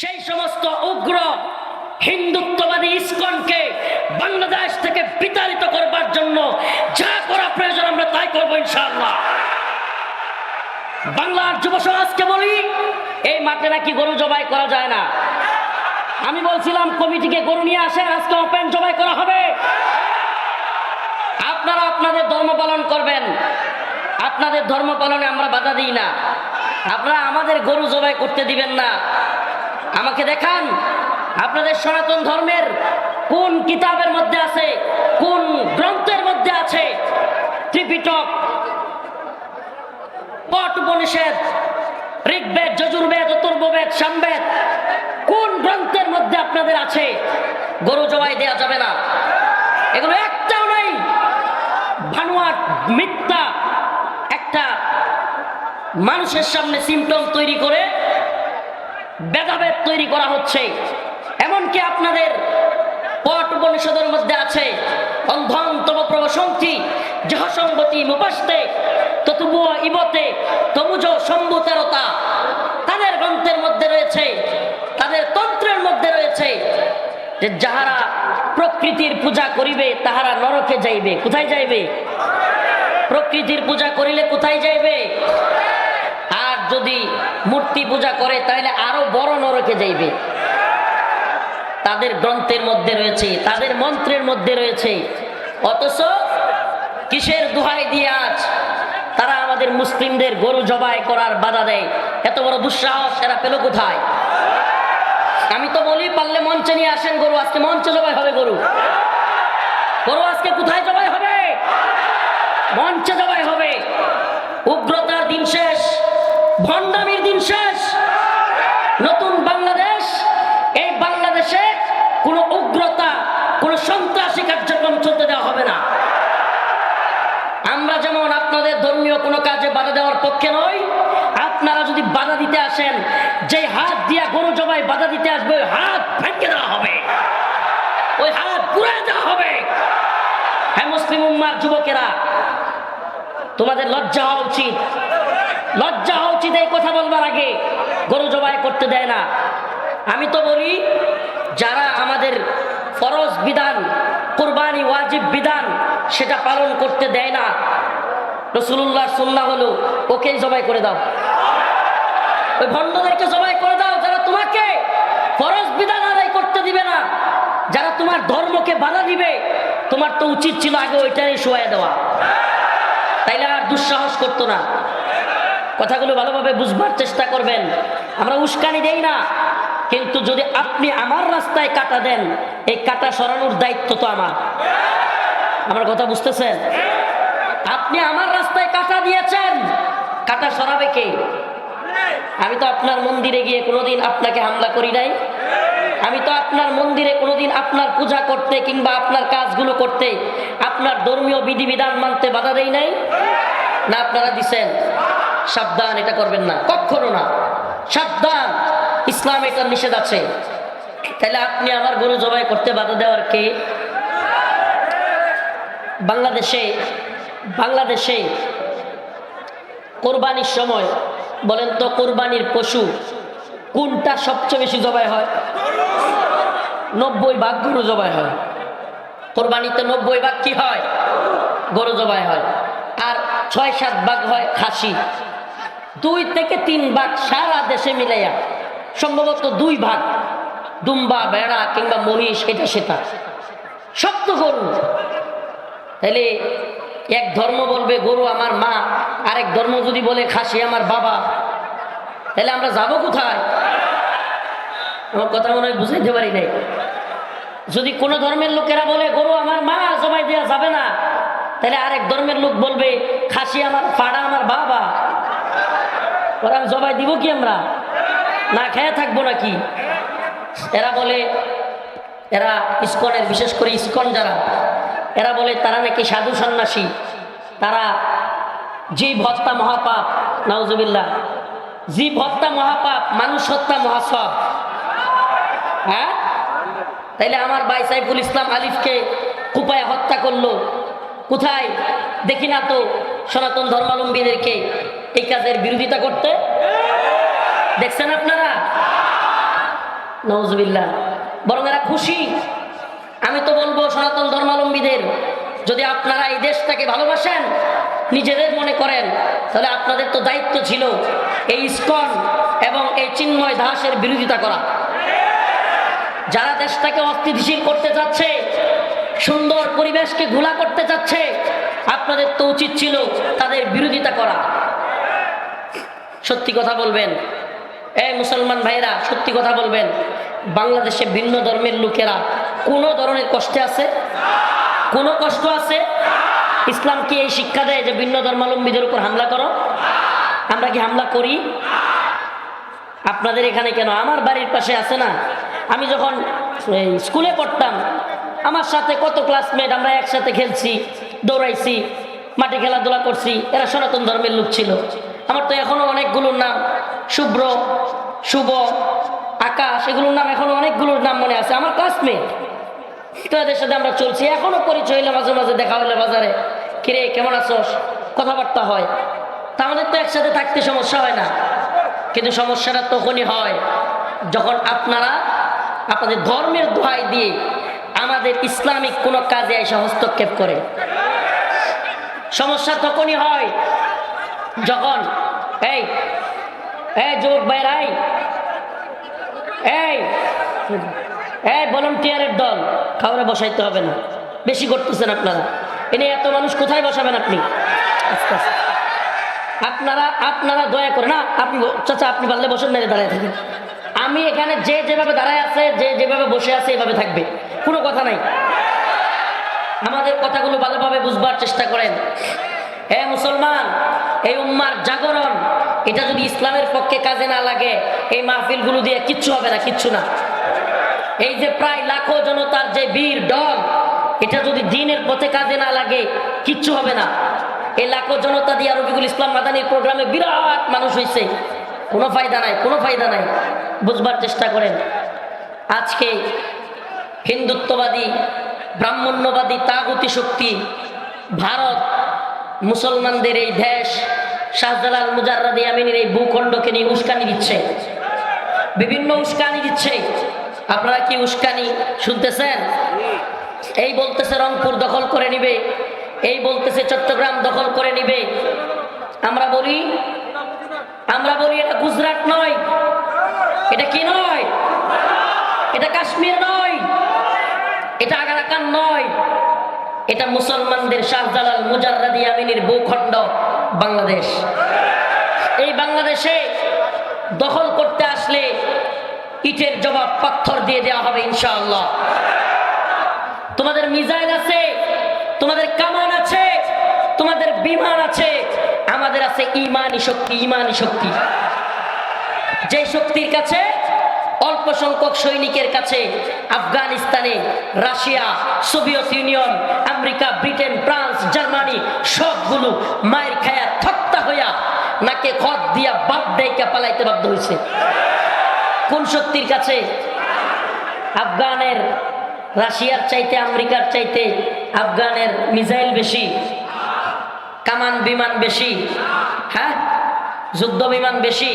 সেই সমস্ত উগ্র হিন্দুত্ববাদী ইস্কনকে বাংলাদেশ থেকে বিতাড়িত করবার জন্য যা করা প্রয়োজন আমরা তাই করব ইনশাআল্লাহ। বাংলার যুব সমাজকে বলি, এই মাঠে নাকি গরু জবাই করা যায় না। আমি বলছিলাম, কমিটিকে গরু নিয়ে আসেন, আজকে ওপেন জবাই করা হবে। আপনারা আপনাদের ধর্ম পালন করবেন। আপনাদের ধর্ম পালনে আমরা বাধা দিই না। আপনারা আমাদের গরু জবাই করতে দিবেন না। আমাকে দেখান। আপনাদের সনাতন ধর্মের কোন কিতাবের মধ্যে আছে, কোন গ্রন্থের মধ্যে আছে? ত্রিপিটক পট উপনিষেধ ঋগ্বেদ, যজুর্বেদ অতুর্ববেদ সামবেদ, কোন গ্রন্থের মধ্যে আপনাদের আছে? গরু জবাই দেয়া যাবে না। এগুলো একটাও নেই। ভানুয়াট মিথ্যা একটা মানুষের সামনে সিমটম তৈরি করে ভেদাভেদ তৈরি করা হচ্ছে। এমনকি আপনাদের পট উপনিষদের মধ্যে আছে অন্ধন তম প্রবসন্তি জহসঙ্গতি মুপাস্তে ততুবুয় ইবতে, তমুজ সম্ভুতেরতা তাদের গ্রন্থের মধ্যে রয়েছে, তাদের তন্ত্রের মধ্যে রয়েছে যে যাহারা প্রকৃতির পূজা করিবে, তাহারা নরকে যাইবে। কোথায় যাইবে? প্রকৃতির পূজা করিলে কোথায় যাইবে? যদি মূর্তি পূজা করে তাহলে আরও বড় নরকে যাইবে। তাদের গ্রন্থের মধ্যে রয়েছে, তাদের মন্ত্রের মধ্যে রয়েছে। অথচ কিসের দুহাই দিয়ে আজ তারা আমাদের মুসলিমদের গরু জবাই করার বাধা দেয়? এত বড় দুঃসাহস, এরা পেল কোথায়? আমি তো বলি, পারলে মঞ্চে নিয়ে আসেন গরু, আজকে মঞ্চে জবাই হবে গরু। গরু আজকে কোথায় জবাই হবে মঞ্চে জবাই হবে উগ্রতার দিন শেষ ভণ্ডামির দিন শেষ নতুন বাংলাদেশ এই বাংলাদেশে কোনো উগ্রতা কোনো সন্ত্রাসী কার্যক্রম চলতে দেওয়া হবে না আমরা যেমন আপনাদের ধর্মীয় কোনো কাজে বাধা দেওয়ার পক্ষে নই আপনারা যদি বাধা দিতে আসেন যে হাত দিয়া গরু জবাই বাধা দিতে আসবে, ওই হাত ভেঙে দেওয়া হবে। ওই হাত পুড়ে দেওয়া হবে। হ্যাঁ মুসলিম উম্মার যুবকেরা, তোমাদের লজ্জা হওয়া উচিত। লজ্জা হওয়া উচিত এই কথা বলবার আগে, গরু জবাই করতে দেয় না। আমি তো বলি, যারা আমাদের ফরজ বিধান, কোরবানি ওয়াজিব বিধান, সেটা পালন করতে দেয় না রসুল্লাহ সুন্না হলো, ওকেই জবাই করে দাও। ওই ভণ্ডদেরকে জবাই করে দাও যারা তোমাকে ফরজ বিধান আদায় করতে দিবে না যারা তোমার ধর্মকে বাধা দিবে, তোমার তো উচিত ছিল আগে ওইটাই শোয়া দেওয়া। তাইলে আর দুঃসাহস করতো না। কথাগুলো ভালোভাবে বুঝবার চেষ্টা করবেন। আমরা উস্কানি দেই না, কিন্তু যদি আপনি আমার রাস্তায় কাটা দেন, এই কাটা সরানোর দায়িত্ব তো আমার। আমার কথা বুঝতেছেন? আপনি আমার রাস্তায় কাটা দিয়েছেন, কাটা সরাবে কে? আমি তো আপনার মন্দিরে গিয়ে কোনোদিন আপনাকে হামলা করি নাই। আমি তো আপনার মন্দিরে কোনোদিন আপনার পূজা করতে কিংবা আপনার কাজগুলো করতে আপনার ধর্মীয় বিধিবিধান মানতে বাধা দেই নাই? না, আপনারা দিছেন। সাবধান, এটা করবেন না। কখনো না। সাবধান। ইসলাম এটার নিষেধ আছে। তাহলে আপনি আমার গরু জবাই করতে বাধা দেওয়ার কে? বাংলাদেশে বাংলাদেশে কোরবানির সময়, বলেন তো কোরবানির পশু, কোনটা সবচেয়ে বেশি জবাই হয়? নব্বই ভাগ গরু জবাই হয়। কোরবানিতে নব্বই ভাগ কি হয়? গরু জবাই হয়। আর ছয়, সাত ভাগ হয় খাসি। দুই থেকে তিন ভাগ সারা দেশে মিলাইয়া, সম্ভবত দুই ভাগ, দুম্বা, বেড়া কিংবা মহিষ, এটা সেটা। সব তো গরু। তাহলে এক ধর্ম বলবে, গরু আমার মা। আরেক ধর্ম যদি বলে, খাসি আমার বাবা। তাহলে আমরা যাব কোথায়? আমার কথা মনে হয় বুঝাইতে পারি নাই। যদি কোনো ধর্মের লোকেরা বলে, গরু আমার মা, জবাই দেওয়া যাবে না। তাহলে আরেক ধর্মের লোক বলবে, খাসি আমার, পাড়া আমার বাবা। ওরা জবাই দিব কি আমরা? না খেয়ে থাকব নাকি? এরা বলে, এরা ইস্কনের, বিশেষ করে ইস্কন যারা, এরা বলে, তারা নাকি সাধু সন্ন্যাসী। তারা জীব হত্যা মহাপাপ, নাউজুবিল্লাহ। জীব হত্যা মহাপাপ, মানুষ হত্যা মহাসব। হ্যাঁ? তাইলে আমার ভাই সাইফুল ইসলাম আলিফকে কুপায় হত্যা করল। কোথায়? দেখি না তো সনাতন ধর্মাবলম্বীদেরকে এই কাজের বিরোধিতা করতে। দেখছেন আপনারা? নজবিল্লা বরং এরা খুশি। আমি তো বলব সনাতন ধর্মাবলম্বীদের যদি আপনারা এই দেশটাকে ভালোবাসেন, নিজেদের মনে করেন, তাহলে আপনাদের তো দায়িত্ব ছিল এই ইস্কন এবং এই চিন্ময় দাসের বিরোধিতা করা। যারা দেশটাকে অস্থিতিশীল করতে চাচ্ছে, সুন্দর পরিবেশকে ঘোলা করতে চাচ্ছে, আপনাদের তো উচিত ছিল তাদের বিরোধিতা করা। সত্যি কথা বলবেন। এই মুসলমান ভাইরা সত্যি কথা বলবেন। বাংলাদেশে ভিন্ন ধর্মের লোকেরা কোনো ধরনের কষ্টে আছে? কোনো কষ্ট আছে? ইসলাম কি এই শিক্ষা দেয় যে ভিন্ন ধর্মাবলম্বীদের উপর হামলা করো? আমরা কি হামলা করি? আপনাদের এখানে কেন? আমার বাড়ির পাশে আছে না? আমি যখন স্কুলে পড়তাম, আমার সাথে কত ক্লাসমেট আমরা একসাথে খেলছি, দৌড়াইছি, মাঠে খেলাধুলা করছি, এরা সনাতন ধর্মের লোক ছিল। আমার তো এখনও অনেকগুলোর নাম, শুভ্র, শুভ, আকাশ, এগুলোর নাম এখনও অনেকগুলোর নাম মনে আছে। আমার ক্লাসমেট তো এদের সাথে আমরা চলছি। এখনও পরিচয় হইলে মাঝে মাঝে দেখা হইলে বাজারে, কিরে, কেমন আছোস? কথাবার্তা হয়। তা আমাদের তো একসাথে থাকতে সমস্যা হয় না। কিন্তু সমস্যাটা তখনই হয়, যখন আপনারা আপনাদের ধর্মের দোহাই দিয়ে আমাদের ইসলামিক কোনো কাজে এসে হস্তক্ষেপ করে। সমস্যা তখনই হয় যখন, এই এই যুবক এই এই ভলেন্টিয়ারের দল খাবারে বসাইতে হবে না, বেশি করতেছেন আপনারা। এনে এত মানুষ কোথায় বসাবেন আপনি? আপনারা আপনারা দয়া করে, না, আপনি চাচা, আপনি পারলে বসেন না, দাঁড়ায় থাকেন। আমি এখানে যে যেভাবে দাঁড়ায় আছে, যে যেভাবে বসে আছে, এভাবে থাকবে। কোনো কথা নাই। আমাদের কথাগুলো ভালোভাবে বুঝবার চেষ্টা করেন। হে মুসলমান, এই উম্মার জাগরণ, এটা যদি ইসলামের পক্ষে কাজে না লাগে, এই মাহফিলগুলো দিয়ে কিচ্ছু হবে না, কিচ্ছু না। এই যে প্রায় লাখো জনতার যে বীর ডল এটা যদি দিনের পথে কাজে না লাগে, কিচ্ছু হবে না। এই লাখো জনতা দিয়ে রবিকুল ইসলাম মাদানির প্রোগ্রামে বিরাট মানুষ হয়েছে কোনো ফায়দা নাই, কোনো ফায়দা নাই। বুঝবার চেষ্টা করেন। আজকে হিন্দুত্ববাদী, ব্রাহ্মণ্যবাদী তাগতি শক্তি ভারত, মুসলমানদের এই দেশ, শাহজালাল মুজাররাদি আমিনের এই ভূখণ্ডকে নিয়ে উস্কানি দিচ্ছে। বিভিন্ন উস্কানি দিচ্ছে। আপনারা কি উস্কানি শুনতেছেন? এই বলতেছে রংপুর দখল করে নিবে, এই বলতেছে চট্টগ্রাম দখল করে নিবে। আমরা বলি আমরা বলি এটা গুজরাট নয়। এটা কি নয়? এটা কাশ্মীর নয়। এটা আগারাকান নয়। এটা মুসলমানদের শাহজালাল মুজাররাদি আমিনের ভূখণ্ড বাংলাদেশ। এই বাংলাদেশে দখল করতে আসলে ইটের জবাব পাথর দিয়ে দেওয়া হবে ইনশাআল্লাহ। তোমাদের মিজাইল আছে, তোমাদের কামান আছে, তোমাদের বিমান আছে আমাদের আছে ইমানি শক্তি ইমানি শক্তি। যে শক্তির কাছে, অল্প সংখ্যক সৈনিকের কাছে আফগানিস্তানে, Russia, Soviet Union, America, Britain, France, Germany সবগুলো মায়ের খায়া থক্তা হইয়া নাকে খত দিয়া বাপ ডাইকা পালাইতে বাধ্য হয়েছে কোন শক্তির কাছে? আফগানের, রাশিয়ার চাইতে, আমেরিকার চাইতে আফগানের মিসাইল বেশি। কামান বিমান বেশি হ্যাঁ? যুদ্ধ বিমান বেশি,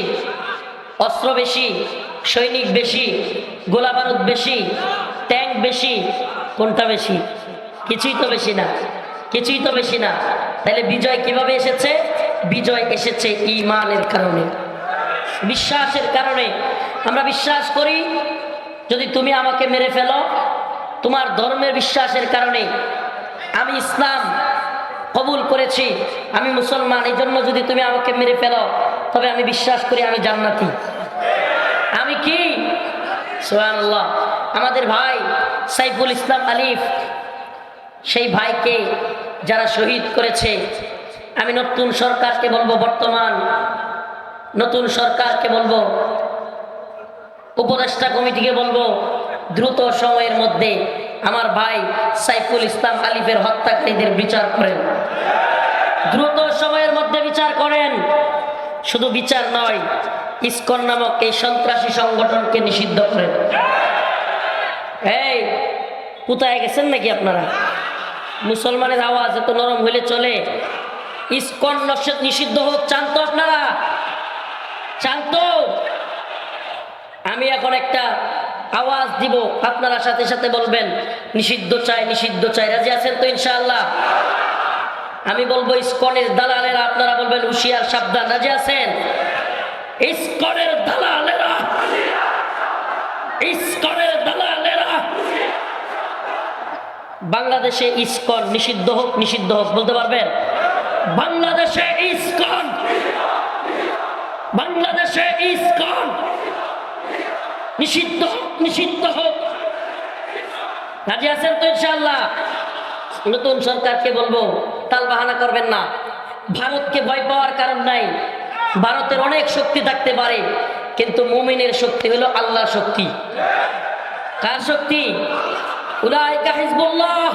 অস্ত্র বেশি, সৈনিক বেশি, গোলা বারুদ বেশি, ট্যাঙ্ক বেশি, কোনটা বেশি? কিছুই তো বেশি না, কিছুই তো বেশি না। তাহলে বিজয় কীভাবে এসেছে? বিজয় এসেছে ইমানের কারণে, বিশ্বাসের কারণে। আমরা বিশ্বাস করি, যদি তুমি আমাকে মেরে ফেলো, তোমার ধর্মের বিশ্বাসের কারণে। আমি ইসলাম কবুল করেছি। আমি মুসলমান এই জন্য যদি তুমি আমাকে মেরে ফেলো, তবে আমি বিশ্বাস করি আমি জান্নাতি। আমি কি? সুবহানাল্লাহ। আমাদের ভাই সাইফুল ইসলাম আলিফ, সেই ভাইকে যারা শহীদ করেছে, আমি নতুন সরকারকে বলব বর্তমান, নতুন সরকারকে বলব, উপদেষ্টা কমিটিকে বলব, দ্রুত সময়ের মধ্যে আমার ভাই সাইফুল ইসলাম আলিফের হত্যাকারীদের বিচার করেন। দ্রুত সময়ের মধ্যে বিচার করেন। শুধু বিচার নয়, ইস্কন নামক এই সন্ত্রাসী সংগঠনকে নিষিদ্ধ করেন। এই কোথায় গেছেন নাকি আপনারা? মুসলমানের আওয়াজ এত নরম হইলে চলে। ইস্কন নিষিদ্ধ হোক চান তো আপনারা? চান তো আমি এখন একটা আওয়াজ দিব, আপনারা সাথে সাথে বলবেন, নিষিদ্ধ চাই নিষিদ্ধ চাই, রাজি আছেন তো ইনশাআল্লাহ? আমি বলব, ইস্কনের দালালেরা, আপনারা বলবেন, হুশিয়ার, সাবধান, রাজি আছেন? ইস্কনের দালালেরা ইস্কনের দালালেরা। বাংলাদেশে ইস্কন নিষিদ্ধ হোক নিষিদ্ধ হোক, বলতে পারবেন? বাংলাদেশে ইস্কন বাংলাদেশে ইস্কন। নিষিদ্ধ নিষিদ্ধ হোক। রাজি আছেন তো ইনশাল্লাহ নতুন সরকারকে বলব, তাল বাহানা করবেন না। ভারতকে ভয় পাওয়ার কারণ নাই। ভারতের অনেক শক্তি থাকতে পারে, কিন্তু মুমিনের শক্তি হলো আল্লাহর শক্তি। কার শক্তি? উলাইকা হিজবুল্লাহ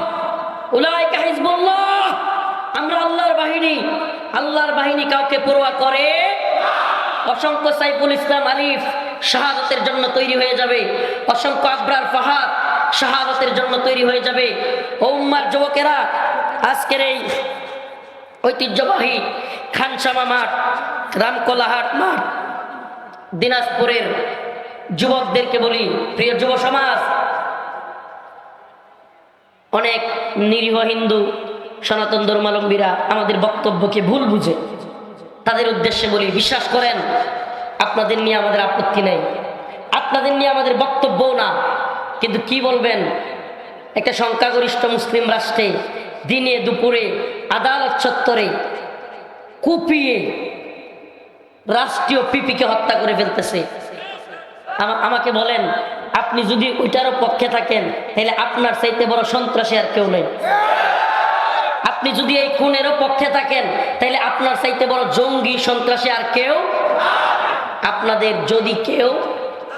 উলাইকা হিজবুল্লাহ। আমরা আল্লাহর বাহিনী আল্লাহর বাহিনী কাউকে পড়ুয়া করে? অসংখ্য সাইফুল ইসলাম আলিফ শাহাদতের জন্য তৈরি হয়ে যাবে। অসংখ্য আবরার ফাহাদ শাহাদতের জন্য তৈরি হয়ে যাবে। ওম্মার যুবকেরা, আজকের এই ঐতিহ্যবাহী খানসামা মাঠ রামকোলাহাট মাঠ, দিনাজপুরের যুবকদেরকে বলি, প্রিয় যুব সমাজ, অনেক নিরীহ হিন্দু, সনাতন ধর্মালম্বীরা আমাদের বক্তব্যকে ভুল বুঝে, তাদের উদ্দেশ্যে বলি, বিশ্বাস করেন আপনাদের নিয়ে আমাদের আপত্তি নেই। আপনাদের নিয়ে আমাদের বক্তব্যও না। কিন্তু কি বলবেন? একটা সংখ্যাগরিষ্ঠ মুসলিম রাষ্ট্রে দিনে, দুপুরে, আদালত চত্বরে কুপিয়ে রাষ্ট্রীয় পিপিকে হত্যা করে ফেলতেছে। আমা- আমাকে বলেন, আপনি যদি ওইটারও পক্ষে থাকেন, তাহলে আপনার চাইতে বড় সন্ত্রাসী আর কেউ নেই। আপনি যদি এই খুনেরও পক্ষে থাকেন, তাহলে আপনার চাইতে বড় জঙ্গি, সন্ত্রাসী আর কেউ আপনাদের যদি কেউ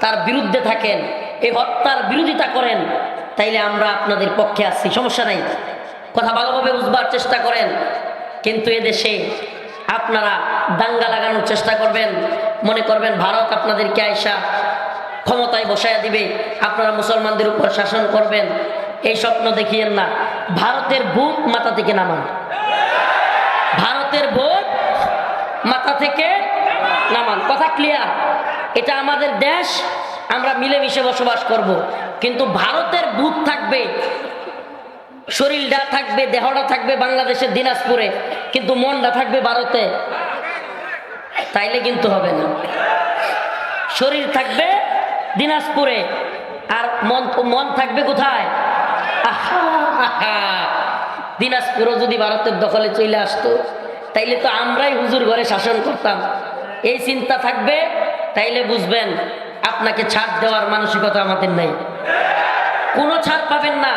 তার বিরুদ্ধে থাকেন, এই হত্যার বিরোধিতা করেন, তাইলে আমরা আপনাদের পক্ষে আছি। সমস্যা নাই। কথা ভালোভাবে বুঝবার চেষ্টা করেন। কিন্তু এদেশে আপনারা দাঙ্গা লাগানোর চেষ্টা করবেন। মনে করবেন ভারত আপনাদেরকে আয়সা ক্ষমতায় বসায়া দিবে। আপনারা মুসলমানদের উপর শাসন করবেন। এই স্বপ্ন দেখিয়েন না। ভারতের বুক মাথা থেকে নামান। ভারতের বুক মাথা থেকে নামান, কথা ক্লিয়ার এটা আমাদের দেশ, আমরা মিলেমিশে বসবাস করব। কিন্তু ভারতের বুথ থাকবে, শরীরটা থাকবে, দেহটা থাকবে বাংলাদেশের দিনাজপুরে, কিন্তু মনটা থাকবে ভারতে। তাইলে কিন্তু হবে না। শরীর থাকবে দিনাজপুরে, আর মন মন থাকবে কোথায়। দিনাজপুরও যদি ভারতের দখলে চলে আসতো, তাইলে তো আমরাই হুজুর ঘরে শাসন করতাম। এই চিন্তা থাকবে, তাইলে বুঝবেন আপনাকে ছাড় দেওয়ার মানসিকতা আমাদের নাই। কোনো ছাড় পাবেন না।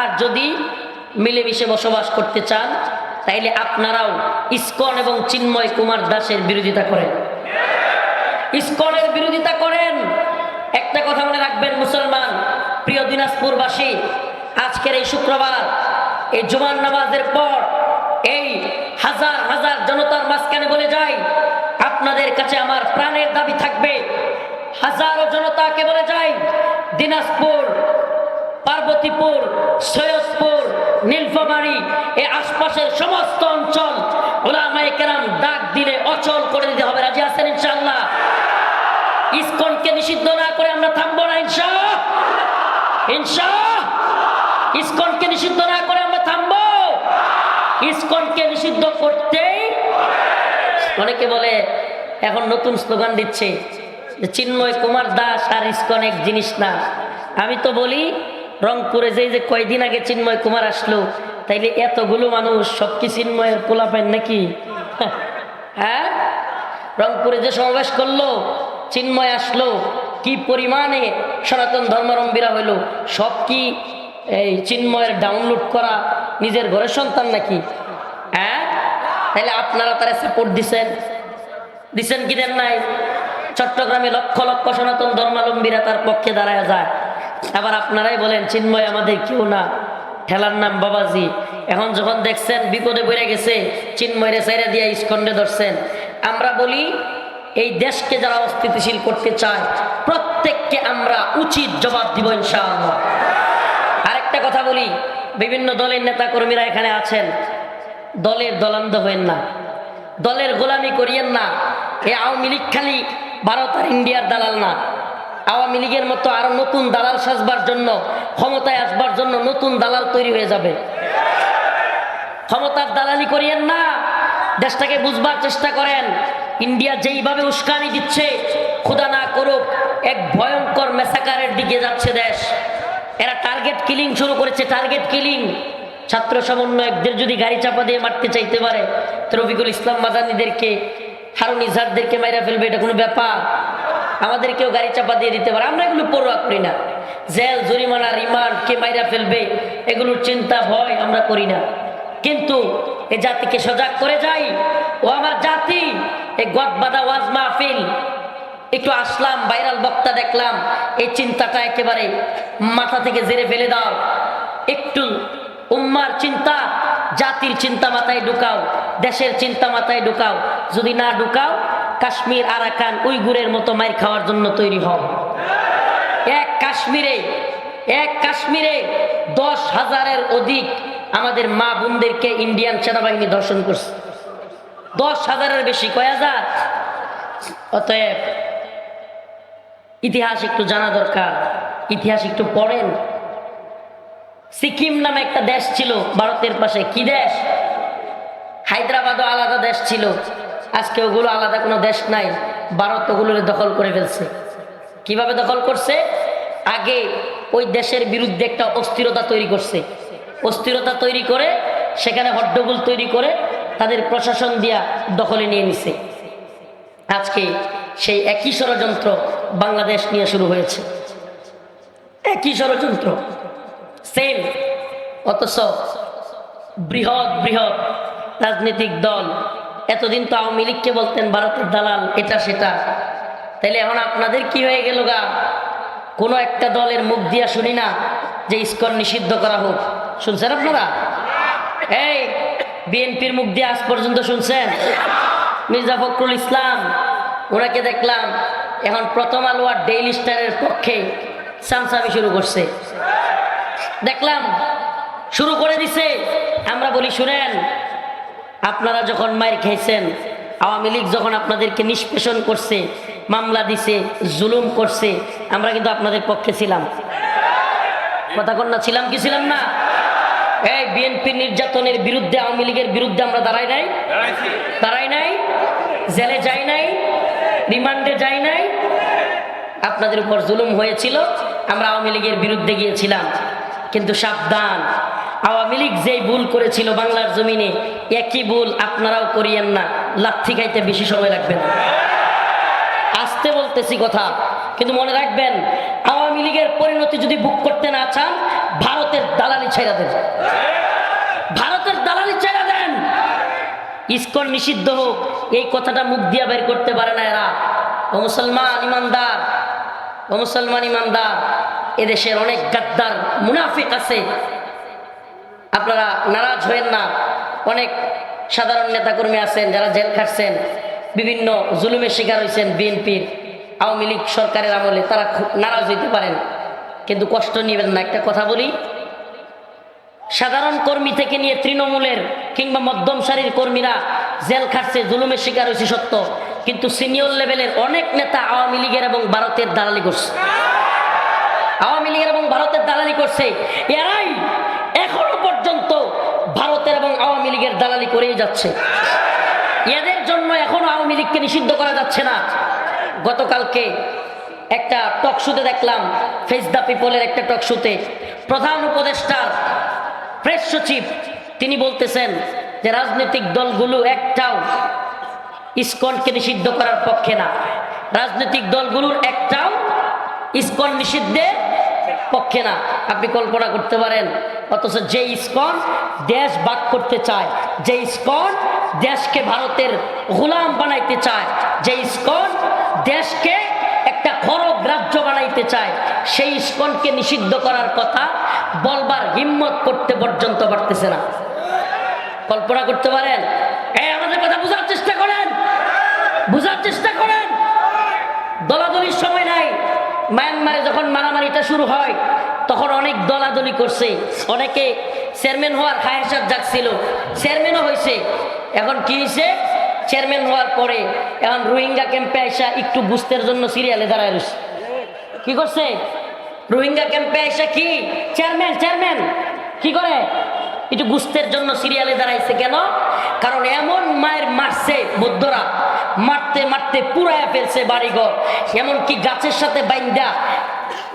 আর যদি মিলেমিশে বসবাস করতে চান, তাইলে আপনারাও ইস্কন এবং চিন্ময় কুমার দাসের বিরোধিতা করেন। ইস্কনের বিরোধিতা করেন। একটা কথা মনে রাখবেন মুসলমান, প্রিয় দিনাজপুরবাসী, আজকের এই শুক্রবার, এই জুমান নামাজের পর এই হাজার হাজার জনতার মাঝখানে বলে যাই আপনাদের কাছে আমার প্রাণের দাবি থাকবে। হাজারো জনতাকে বলে যাই দিনাজপুর, পার্বতীপুর, সৈয়দপুর, নীলফামারী এই আশপাশের সমস্ত অঞ্চল ওলামায়ে কেরাম ডাক দিলে অচল করে দিতে হবে। রাজি আছেন ইনশাআল্লাহ? ইসকনকে নিষিদ্ধ না করে আমরা থামবো না ইনশা ইনশা ইসকনকে নিষিদ্ধ না করে আমরা থামবো ইসকনকে নিষিদ্ধ করতেই অনেকে বলে, এখন নতুন স্লোগান দিচ্ছে চিন্ময় কুমার দাস আর ইসকন এক জিনিস না। আমি তো বলি, রংপুরে যেই যে কয়দিন আগে চিন্ময় কুমার আসলো, তাইলে এতগুলো মানুষ সব কি চিন্ময়ের পোলাপেন নাকি? হ্যাঁ? রংপুরে যে সমাবেশ করল, চিন্ময় আসলো, কি পরিমাণে সনাতন ধর্মাবলম্বীরা হইল সব কি এই চিন্ময়ের ডাউনলোড করা নিজের ঘরের সন্তান নাকি? হ্যাঁ? তাহলে আপনারা তারা সাপোর্ট দিছেন। দিছেন কি দেন নাই? চট্টগ্রামে লক্ষ লক্ষ সনাতন ধর্মাবলম্বীরা তার পক্ষে দাঁড়ায় যায়। আবার আপনারাই বলেন, চিন্ময় আমাদের কেউ না। ঠেলার নাম বাবাজি। এখন যখন দেখছেন বিপদে পড়ে গেছে, চিন্ময়রে সাইরা দিয়ে স্কন্ডে ধরছেন। আমরা বলি, এই দেশকে যারা অস্থিতিশীল করতে চায়, প্রত্যেককে আমরা উচিত জবাব দিব ইনশাআল্লাহ। আরেকটা কথা বলি বিভিন্ন দলের নেতা কর্মীরা এখানে আছেন। দলের দলান্ধ হইন না। দলের গোলামি করিয়েন না। এ আওয়ামী লীগ খালি ভারত আর ইন্ডিয়ার দালাল না। আওয়ামী লীগের মতো আরও নতুন দালাল সাজবার জন্য, ক্ষমতায় আসবার জন্য নতুন দালাল তৈরি হয়ে যাবে। ক্ষমতার দালালি করিয়েন না। দেশটাকে বুঝবার চেষ্টা করেন। ইন্ডিয়া যেইভাবে উস্কানি দিচ্ছে খোদা না করুক, এক ভয়ঙ্কর মেসাকারের দিকে যাচ্ছে দেশ। এরা টার্গেট কিলিং শুরু করেছে টার্গেট কিলিং ছাত্র সমন্বয়কদের যদি গাড়ি চাপা দিয়ে মারতে চাইতে পারে, তো রফিকুল ইসলাম মাদানিদেরকে, হারুন ইজহারদেরকে মাইরা ফেলবে, এটা কোনো ব্যাপার। আমাদেরকেও গাড়ি চাপা দিয়ে দিতে পারে। আমরা এগুলো পড়ুয়া করি না। জেল, জরিমানা, রিমান্ড, কে মাইরা ফেলবে, এগুলোর চিন্তা, ভয় আমরা করি না। কিন্তু এ জাতিকে সজাগ করে যাই। ও আমার জাতি এই গদবাদা ওয়াজ মাহফিল। একটু আসলাম, ভাইরাল বক্তা দেখলাম। এই চিন্তাটা একেবারে মাথা থেকে জেরে ফেলে দাও। একটু উম্মার চিন্তা, জাতির চিন্তা মাথায় ঢুকাও, দেশের চিন্তা মাথায় ঢুকাও। যদি না ঢুকাও, কাশ্মীর, আরাকান, উইগুরের মতো মাইর খাওয়ার জন্য তৈরি হও। এক কাশ্মীরে এক কাশ্মীরে দশ হাজারের অধিক আমাদের মা বোনদেরকে ইন্ডিয়ান সেনাবাহিনী ধর্ষণ করছে। দশ হাজারের বেশি, কয় হাজার? অতএব ইতিহাস একটু জানা দরকার। ইতিহাস একটু পড়েন। সিকিম নামে একটা দেশ ছিল, ভারতের পাশে। কি দেশ? হায়দ্রাবাদও আলাদা দেশ ছিল। আজকে ওগুলো আলাদা কোনো দেশ নাই। ভারত ওগুলোর দখল করে ফেলছে। কীভাবে দখল করছে? আগে ওই দেশের বিরুদ্ধে একটা অস্থিরতা তৈরি করছে। অস্থিরতা তৈরি করে, সেখানে হট্টগোল তৈরি করে তাদের প্রশাসন দিয়া দখলে নিয়ে নিছে। আজকে সেই একই ষড়যন্ত্র বাংলাদেশ নিয়ে শুরু হয়েছে। একই ষড়যন্ত্র সেম অথচ বৃহৎ বৃহৎ রাজনৈতিক দল। এতদিন তো আওয়ামী লীগকে বলতেন ভারতের দালাল, এটা সেটা। তাইলে এখন আপনাদের কি হয়ে গেল গা? কোনো একটা দলের মুখ দিয়া শুনি না যে ইস্কন নিষিদ্ধ করা হোক। শুনছেন আপনারা? এই, বিএনপির মুখ দিয়ে আজ পর্যন্ত শুনছেন? মির্জা ফখরুল ইসলাম, ওনাকে দেখলাম এখন প্রথম আলো আর ডেইলি স্টারের পক্ষে সামসামি শুরু করছে। দেখলাম শুরু করে দিছে। আমরা বলি শুনেন আপনারা যখন মায়ের খেয়েছেন আওয়ামী লীগ যখন আপনাদেরকে নিষ্পেষণ করছে মামলা দিছে জুলুম করছে আমরা কিন্তু আপনাদের পক্ষে ছিলাম। কথা কন্যা ছিলাম কি ছিলাম না? এই বিএনপি নির্যাতনের বিরুদ্ধে আওয়ামী লীগের বিরুদ্ধে আমরা দাঁড়াই নাই? দাঁড়াই নাই? জেলে যাই নাই? রিমান্ডে যাই নাই। আপনাদের উপর জুলুম হয়েছিল, আমরা আওয়ামী লীগের বিরুদ্ধে গিয়েছিলাম, কিন্তু সাবধান। আওয়ামী লীগ যেই ভুল করেছিল বাংলার জমিনে, একই ভুল আপনারাও করিয়েন না। লাথি খাইতে বেশি সময় লাগবে না। আসতে বলতেছি কথা, কিন্তু মনে রাখবেন, আওয়ামী লীগের পরিণতি যদি বুক করতে না চান, ভারতের দালালি ছেড়ে দেন ভারতের দালালি ছেড়ে দেন ইস্কন নিষিদ্ধ হোক, এই কথাটা মুখ দিয়ে বের করতে পারে না এরা। ও মুসলমান ইমানদার, ও মুসলমান ইমানদার, এদেশের অনেক গাদ্দার মুনাফিক আছে। আপনারা নারাজ হয়েন না। অনেক সাধারণ নেতাকর্মী আছেন, যারা জেল খাটছেন, বিভিন্ন জুলুমের শিকার হয়েছেন বিএনপির। আওয়ামী লীগ সরকারের আমলে তারা খুব নারাজ হইতে পারেন। কিন্তু কষ্ট নেবেন না। একটা কথা বলি সাধারণ কর্মী থেকে নিয়ে তৃণমূলের কিংবা মধ্যম সারির কর্মীরা জেল খাটছে, জুলুমের শিকার হয়েছে সত্য। কিন্তু সিনিয়র লেভেলের অনেক নেতা আওয়ামী লীগের এবং ভারতের দালালি করছে। আওয়ামী লীগের এবং ভারতের দালালি করছে। এরাই এখনও পর্যন্ত ভারতের এবং আওয়ামী লীগের দালালি করেই যাচ্ছে। এদের জন্য এখনও আওয়ামী লীগকে নিষিদ্ধ করা যাচ্ছে না। গতকালকে একটা টক শুতে দেখলাম ফেস পিপলের একটা টক শুতে প্রধান উপদেষ্টার প্রেস সচিব, তিনি বলতেছেন যে রাজনৈতিক দলগুলো একটাও ইসকনকে নিষিদ্ধ করার পক্ষে না। রাজনৈতিক দলগুলোর একটাও ইসকন নিষিদ্ধের পক্ষে না। আপনি কল্পনা করতে পারেন, অথচ যে ইসকন দেশ বাদ করতে চায় যে ইসকন দেশকে ভারতের গোলাম বানাইতে চায় যে ইসকন দেশকে একটা খরব রাজ্য বানাইতে চায়, সেই ইসকনকে নিষিদ্ধ করার কথা বলবার হিম্মত করতে পর্যন্ত পারতেছে না। কল্পনা করতে পারেন? আমাদের কথা বোঝার চেষ্টা করেন। বোঝার চেষ্টা করেন। দলাদলির সময় নাই। মায়ানমারে যখন মারামারিটা শুরু হয়, তখন অনেক দলাদলি করছে। অনেকে চেয়ারম্যান হওয়ার খায়সাত জাগছিল। চেয়ারম্যানও হয়েছে। এখন কি হয়েছে? চেয়ারম্যান হওয়ার পরে এখন রোহিঙ্গা ক্যাম্পে আসা একটু বুঝতের জন্য সিরিয়ালে দাঁড়ায় রয়েছে কি করছে? রোহিঙ্গা ক্যাম্পে এসে কি? চেয়ারম্যান চেয়ারম্যান, কি করে? একটু গুস্তের জন্য সিরিয়ালে দাঁড়াইছে কেন? কারণ এমন মায়ের মারছে বৌদ্ধরা, মারতে মারতে পুরায়া ফেলছে বাড়িঘর, এমনকি গাছের সাথে বাইন্দা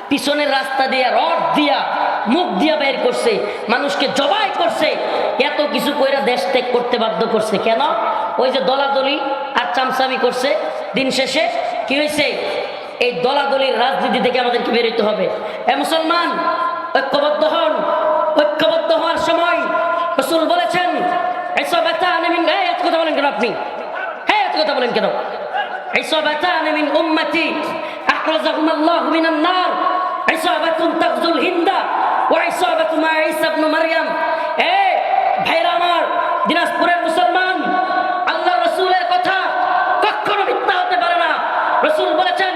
পিছনের রাস্তা দিয়া রড দিয়া মুখ দিয়া বের করছে, মানুষকে জবাই করছে, এত কিছু কইরা দেশ ত্যাগ করতে বাধ্য করছে। কেন? ওই যে দলাদলি আর চামচামি করছে দিন শেষে, কি হয়েছে? এই দলাদলির রাজনীতি থেকে আমাদেরকে বেরোতে হবে। এ মুসলমান, ঐক্যবদ্ধ হন। ঐক্যবদ্ধ হওয়ার সময় রসুল বলেছেন কথা বলেন কেন আপনি? হ্যাঁ এত কথা বলেন কেন? হিন্দা দিনাজপুরের মুসলমান রসুল বলেছেন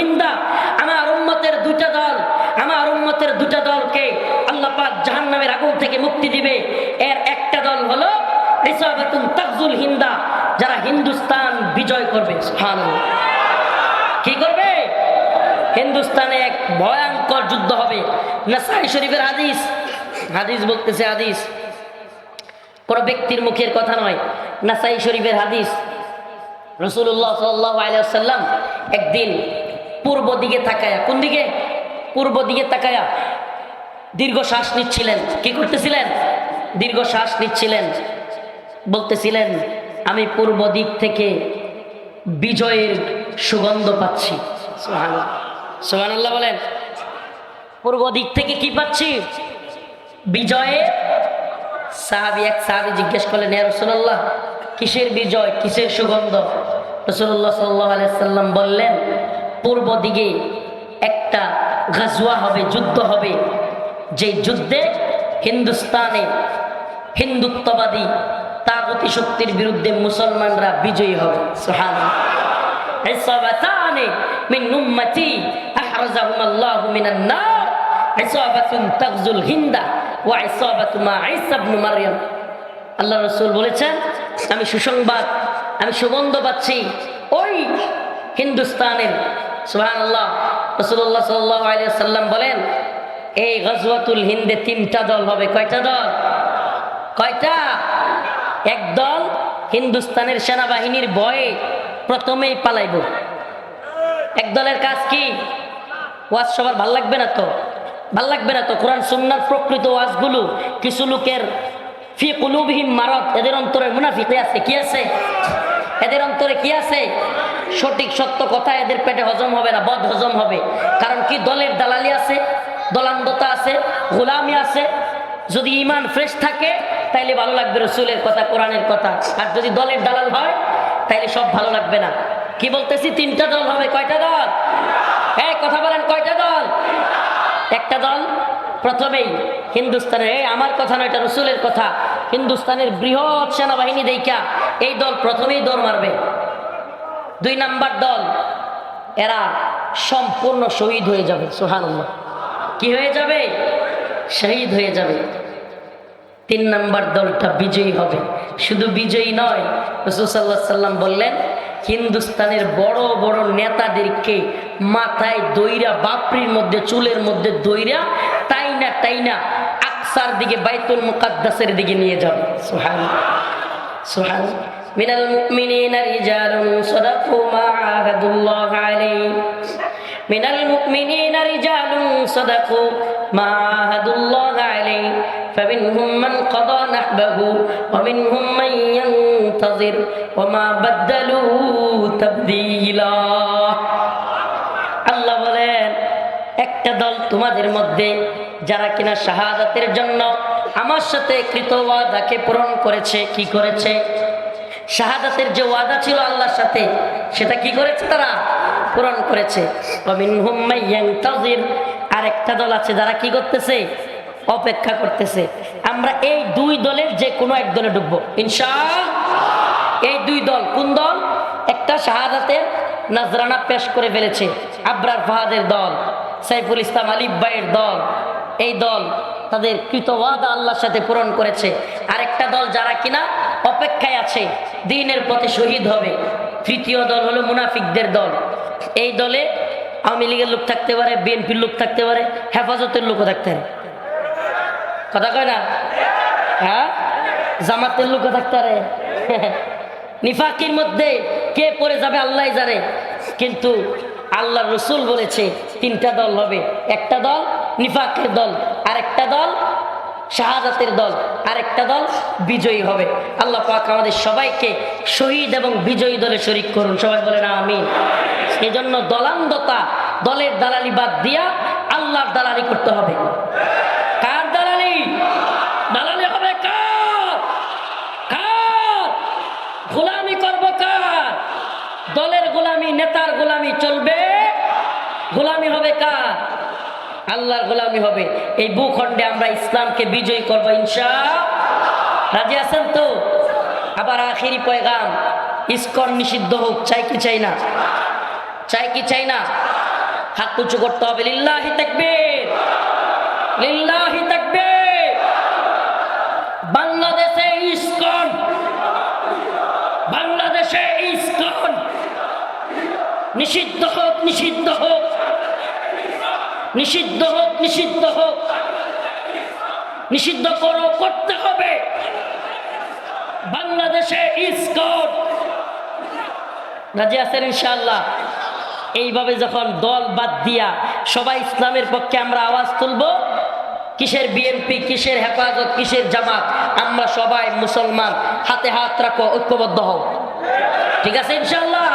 হিন্দা। আমার দুটা দল, আমার দুটা দলকে জাহান্নামের থেকে মুক্তি দিবে। এর একটা দল হিন্দা, যারা হিন্দুস্তান বিজয় করবে। কি করবে? হিন্দুস্তানে এক ভয়ঙ্কর যুদ্ধ হবে। না সাই শরীফের হাদিস হাদিস বলতেছে হাদিস কোন ব্যক্তির মুখের কথা নয়। নাসাই শরীফের হাদিস। রসুল্লাহ সাল্লাহ আলিয়াল্লাম একদিন পূর্ব দিকে তাকায়া, কোন দিকে? পূর্ব দিকে তাকায়া দীর্ঘ শ্বাস নিচ্ছিলেন। কি করতেছিলেন? দীর্ঘ শ্বাস নিচ্ছিলেন। বলতেছিলেন, আমি পূর্ব দিক থেকে বিজয়ের সুগন্ধ পাচ্ছি। সোহান আল্লাহ বলেন, পূর্ব দিক থেকে কি পাচ্ছি? বিজয়ের সাহাবি এক সাহাবি জিজ্ঞেস করলেন ইয়া রসুল্লাহ কিসের বিজয় কিসের সুগন্ধ রসুল্লাহ সাল্লাহ আলাইসাল্লাম বললেন পূর্ব দিকে একটা গাজুয়া হবে যুদ্ধ হবে যে যুদ্ধে হিন্দুস্তানে হিন্দুত্ববাদী তাগতি শক্তির বিরুদ্ধে মুসলমানরা বিজয়ী হবে সুহান عصابتان من أمتي أحرزهما الله من النار عصابة تغزو الهند ও আল্লাহ রসুল বলেছেন, আমি সুসংবাদ, আমি সুগন্ধ পাচ্ছি ওই হিন্দুস্তানের সুহান আল্লাহ রসুল্লাহ সাল্লাম বলেন, এই গজওয়াতুল হিন্দে তিনটা দল হবে। কয়টা দল? কয়টা? এক দল হিন্দুস্তানের সেনাবাহিনীর ভয়ে প্রথমেই পালাইব। এক দলের কাজ কি? ওয়াজ সবার ভালো লাগবে না তো? ভালো লাগবে না তো? কোরআন, সুন্নার প্রকৃত ওয়াজগুলো কিছু লোকের ফি কুলুবহিম মারত এদের অন্তরে মুনাফিকে আছে, কি আছে? এদের অন্তরে কি আছে? সঠিক, সত্য কথা এদের পেটে হজম হবে না, বদ হজম হবে। কারণ কি? দলের দালালি আছে, দলান্দতা আছে, গোলামি আছে। যদি ইমান ফ্রেশ থাকে, তাইলে ভালো লাগবে রসুলের কথা, কোরআনের কথা। আর যদি দলের দালাল হয়, তাইলে সব ভালো লাগবে না। কি বলতেছি? তিনটা দল হবে, কয়টা দল? হ্যাঁ কথা বলেন, কয়টা দল? একটা দল, প্রথমেই হিন্দুস্তানের, এই আমার কথা নয়, এটা রসুলের কথা, হিন্দুস্তানের বৃহৎ সেনাবাহিনী দেখা এই দল প্রথমেই দৌড় মারবে। দুই নাম্বার দল, এরা সম্পূর্ণ শহীদ হয়ে যাবে সোহানুল্লাহ কি হয়ে যাবে? শহীদ হয়ে যাবে। তিন নাম্বার দলটা বিজয়ী হবে। শুধু বিজয়ী নয়, রসুল সাল্লাহ সাল্লাম বললেন হিন্দুস্তানের বড় বড় নেতাদেরকে মাথায় দইরা বাপরির মধ্যে চুলের মধ্যে দইরা টাইনা টাইনা আকসার দিকে বাইতুল মুকাদ্দাসের দিকে নিয়ে যাবে সোহান সোহান من المؤمنين رجال صدقوا ما عاهدوا الله عليه من المؤمنين رجال صدقوا ما عاهدوا الله عليه فمنهم من قضى نحبه ومنهم من মুনতাজির, ওমা বাদ্দালু তাবদীলা। আল্লাহ বলেন, একটা দল তোমাদের মধ্যে যারা কিনা শাহাদাতের জন্য আমার সাথে কৃত ওয়াদাকে পূরণ করেছে, কি করেছে? শাহাদাতের যে ওয়াদা ছিল আল্লাহর সাথে, সেটা কি করেছে তারা? পূরণ করেছে। আর একটা দল আছে যারা কি করতেছে? অপেক্ষা করতেছে। আমরা এই দুই দলের যে কোনো এক দলে ডুববো। ইনশাআল্লাহ এই দুই দল কোন দল? একটা শাহাদাতের নাজরানা পেশ করে ফেলেছে, আবরার ফাহাদের দল, সাইফুল ইসলাম আলিফ ভাইয়ের দল। এই দল তাদের কৃতবাদা আল্লাহর সাথে পূরণ করেছে। আরেকটা দল যারা কিনা অপেক্ষায় আছে, দিনের পথে শহীদ হবে। তৃতীয় দল হলো মুনাফিকদের দল। এই দলে আওয়ামী লীগের লোক থাকতে পারে, বিএনপির লোক থাকতে পারে, হেফাজতের লোকও থাকতে পারে। কথা কয় না? হ্যাঁ? জামাতের লোকও থাকতে পারে। নিফাকির মধ্যে কে পড়ে যাবে আল্লাহ জানে। কিন্তু আল্লাহ রসুল বলেছে, তিনটা দল হবে। একটা দল নিফাকের দল, আরেকটা দল শাহাদাতের দল, আরেকটা দল বিজয়ী হবে। আল্লাহ পাক আমাদের সবাইকে শহীদ এবং বিজয়ী দলে শরিক করুন। সবাই বলে না আমি এই জন্য দলান্দতা দলের দালালি বাদ দিয়া আল্লাহর দালালি করতে হবে কার দালালি দালালি হবে কার কার গোলামি করব কার দলের গোলামি নেতার গোলামি চলবে। গোলামি হবে কার? আল্লাহর গোলামি হবে। এই ভূখণ্ডে আমরা ইসলামকে বিজয়ী করব ইনশা। রাজি আছেন তো? আবার আখিরি পয়গাম। ইস্কন নিষিদ্ধ হোক, চাই কি চাই না? চাই কি চাই না? হাত উঁচু করতে হবে। লিল্লাহি তাকবীর। লিল্লাহি তাকবীর। বাংলাদেশে ইস্কন। বাংলাদেশে ইস্কন। নিষিদ্ধ হোক নিষিদ্ধ হোক। নিষিদ্ধ হোক নিষিদ্ধ হোক। নিষিদ্ধ করো, করতে হবে। বাংলাদেশে ইস্কন। রাজি আছেন ইনশাআল্লাহ? এইভাবে যখন দল বাদ দিয়া সবাই ইসলামের পক্ষে আমরা আওয়াজ তুলব, কিসের বিএনপি, কিসের হেফাজত, কিসের জামাত, আমরা সবাই মুসলমান, হাতে হাত রাখো, ঐক্যবদ্ধ হও। ঠিক আছে ইনশাআল্লাহ?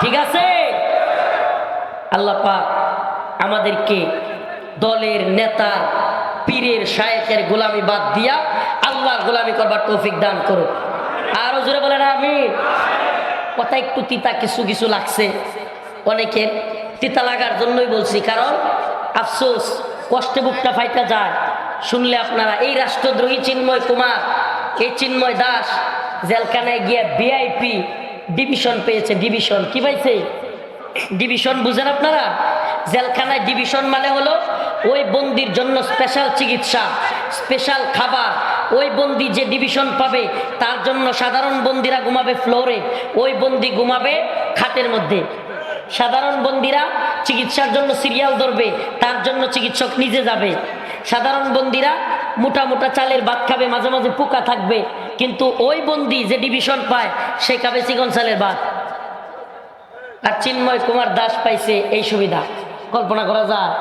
ঠিক আছে? আল্লাহ পাক আমাদেরকে দলের নেতার পীরের শায়েখের গোলামি বাদ দিয়া আল্লাহর গোলামি করবার তৌফিক দান করো আরও জোরে বলেন আমি কথা একটু তিতা, কিছু কিছু লাগছে। অনেকের তিতা লাগার জন্যই বলছি, কারণ আফসোস, কষ্টে বুকটা ফাইটা যায়। শুনলে আপনারা, এই রাষ্ট্রদ্রোহী চিন্ময় কুমার, এই চিন্ময় দাস, জেলখানায় গিয়ে ভিআইপি ডিভিশন পেয়েছে ডিভিশন কি পাইছে ডিভিশন বুঝেন আপনারা? জেলখানায় ডিভিশন মানে হলো ওই বন্দির জন্য স্পেশাল চিকিৎসা স্পেশাল খাবার। ওই বন্দি যে ডিভিশন পাবে, তার জন্য সাধারণ বন্দিরা ঘুমাবে ফ্লোরে ওই বন্দি ঘুমাবে খাটের মধ্যে। সাধারণ বন্দিরা চিকিৎসার জন্য সিরিয়াল ধরবে, তার জন্য চিকিৎসক নিজে যাবে। সাধারণ বন্দিরা মোটা মোটা চালের ভাত খাবে, মাঝে মাঝে পোকা থাকবে। কিন্তু ওই বন্দি যে ডিভিশন পায়, সে খাবে চিকন চালের ভাত আর চিন্ময় কুমার দাস পাইছে এই সুবিধা। কল্পনা করা যায়,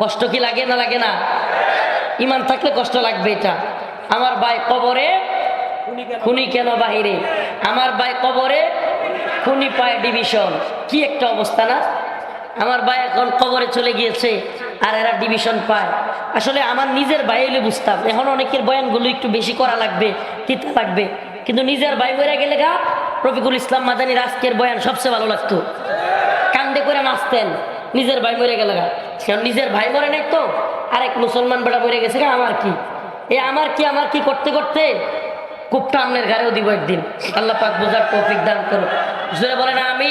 কষ্ট কি লাগে না লাগে না? ইমান থাকলে কষ্ট লাগবে এটা। আমার ভাই কবরে, খুনি কেন বাহিরে? আমার ভাই কবরে, খুনি পায় ডিভিশন কি একটা অবস্থা না? আমার ভাই এখন কবরে চলে গিয়েছে, আর এরা ডিভিশন পায়। আসলে আমার নিজের হলে বুঝতাম। এখন অনেকের বয়ানগুলো একটু বেশি করা লাগবে, তিতা লাগবে। কিন্তু নিজের ভাই বইরা গেলে গা, রফিকুল ইসলাম মাদানির আজকের বয়ান সবচেয়ে ভালো লাগতো। কান্দে করে নাচতেন, নিজের ভাই মরে গেলে গা। কারণ নিজের ভাই মরে নাই তো, আরেক মুসলমান বেড়া মরে গেছে গা, আমার কি? এ আমার কি আমার কি করতে করতে কুপটা আমনের ঘরেও দিব একদিন। আল্লাহ পাক বোঝার তৌফিক দান করো জোরে বলে না আমি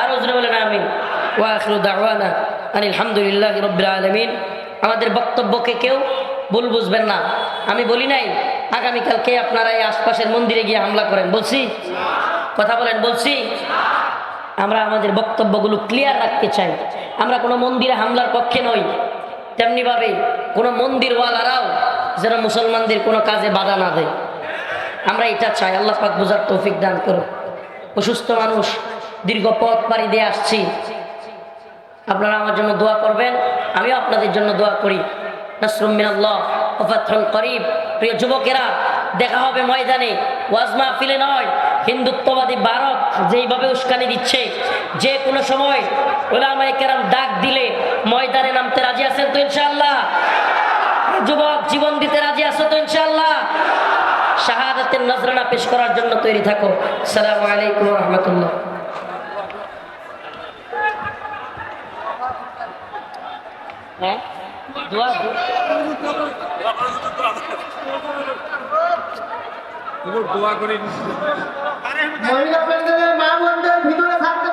আরও জোরে বলে না আমি ওয়াখরু দাওয়ানা আনিল হামদুলিল্লাহ রব্বিল আলামিন। আমাদের বক্তব্যকে কেউ ভুল বুঝবেন না। আমি বলি নাই, আগামীকালকে আপনারা এই আশপাশের মন্দিরে গিয়ে হামলা করেন। বলছি, কথা বলেন, বলছি, আমরা আমাদের বক্তব্যগুলো ক্লিয়ার রাখতে চাই। আমরা কোনো মন্দিরে হামলার পক্ষে নই। তেমনিভাবে কোনো মন্দিরওয়ালারাও যেন মুসলমানদের কোনো কাজে বাধা না দেয়। আমরা এটা চাই, আল্লাহ পাক বুঝার তৌফিক দান করো অসুস্থ মানুষ, দীর্ঘ পথ পাড়ি দিয়ে আসছি। আপনারা আমার জন্য দোয়া করবেন, আমিও আপনাদের জন্য দোয়া করি। নাসরুমিন আল্লাহ ওফাতন করিব প্রিয় যুবকেরা, দেখা হবে ময়দানে। ওয়াজ মাহফিলে নয়, হিন্দুত্ববাদী ভারত যেইভাবে উস্কানি দিচ্ছে, যে কোনো সময় ওলামাই কেরাম ডাক দিলে ময়দানে নামতে রাজি আছেন তো ইনশাআল্লাহ? যুবক, জীবন দিতে রাজি আছো তো ইনশাআল্লাহ? শাহাদাতের নজরানা পেশ করার জন্য তৈরি থাকো। সালামু আলাইকুম রহমতুল্লাহ। হ্যাঁ? দোয়া দোয়া করি মহিলা প্যান্ডেলের মা বোনদের ভিতরে থাকতে